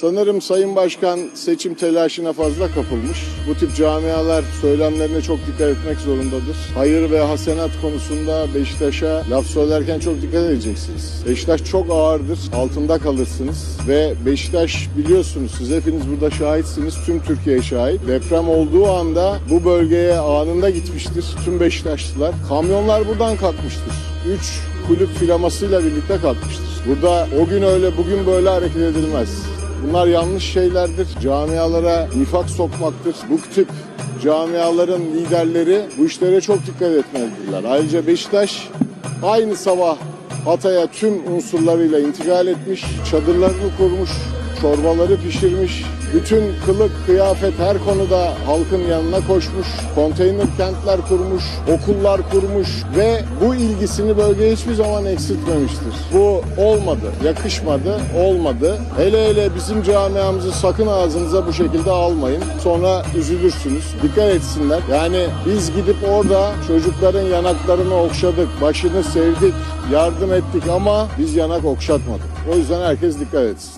Sanırım Sayın Başkan seçim telaşına fazla kapılmış. Bu tip camialar söylemlerine çok dikkat etmek zorundadır. Hayır ve hasenat konusunda Beşiktaş'a laf söylerken çok dikkat edeceksiniz. Beşiktaş çok ağırdır, altında kalırsınız ve Beşiktaş biliyorsunuz siz hepiniz burada şahitsiniz, tüm Türkiye şahit. Deprem olduğu anda bu bölgeye anında gitmiştir tüm Beşiktaşlılar. Kamyonlar buradan kalkmıştır. 3 kulüp filamasıyla birlikte kalkmıştır. Burada o gün öyle bugün böyle hareket edilmez. Bunlar yanlış şeylerdir. Camialara nifak sokmaktır. Bu tip camiaların liderleri bu işlere çok dikkat etmelidirler. Ayrıca Beşiktaş aynı sabah Hatay'a tüm unsurlarıyla intikal etmiş, çadırlarını kurmuş, çorbaları pişirmiş, bütün kılık, kıyafet her konuda halkın yanına koşmuş, konteyner kentler kurmuş, okullar kurmuş ve bu ilgisini bölgeye hiçbir zaman eksiltmemiştir. Bu olmadı, yakışmadı, olmadı. Hele hele bizim camiamızı sakın ağzınıza bu şekilde almayın. Sonra üzülürsünüz. Dikkat etsinler. Yani biz gidip orada çocukların yanaklarını okşadık, başını sevdik, yardım ettik ama biz yanak okşatmadık. O yüzden herkes dikkat etsin.